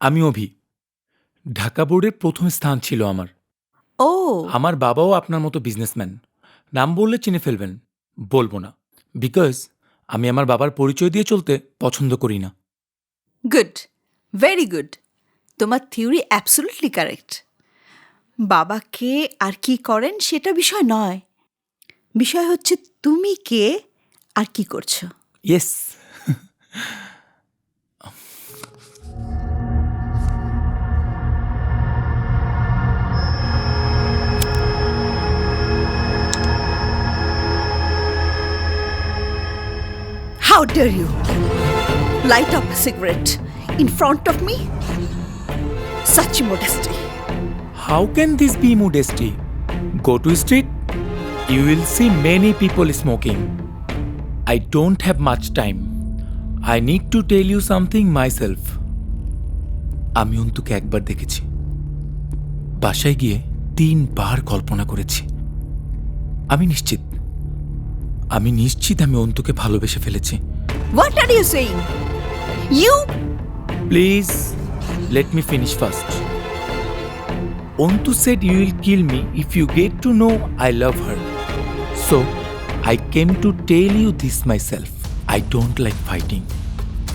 আমি অভি। ঢাকা বোর্ডের প্রথম স্থান ছিল আমার। ও। আমার বাবাও আপনার মতো বিজনেসম্যান নাম বললে চিনে ফেলবেন। বলব না। বিকজ আমি আমার বাবার পরিচয় দিয়ে চলতে পছন্দ করি না। গুড ভেরি গুড তোমার থিওরি অ্যাবসলুটলি কারেক্ট বাবা কে আর কি করেন সেটা বিষয় নয়। বিষয় হচ্ছে তুমি কে আর কি করছ? Yes How dare you light up a cigarette in front of me? Such modesty. How can this be modesty? Go to street, you will see many people smoking. I don't have much time. I need to tell you something myself. আমি অন্তুকে একবার দেখেছি বাসায় গিয়ে তিনবার কল্পনা করেছি আমি নিশ্চিত আমি নিশ্চিত আমি অন্তুকে ভালোবেসে ফেলেছি What are you saying? You Please, let me finish first. Ontu said you will kill me if you get to know I love her. So, I came to tell you this myself. I don't like fighting.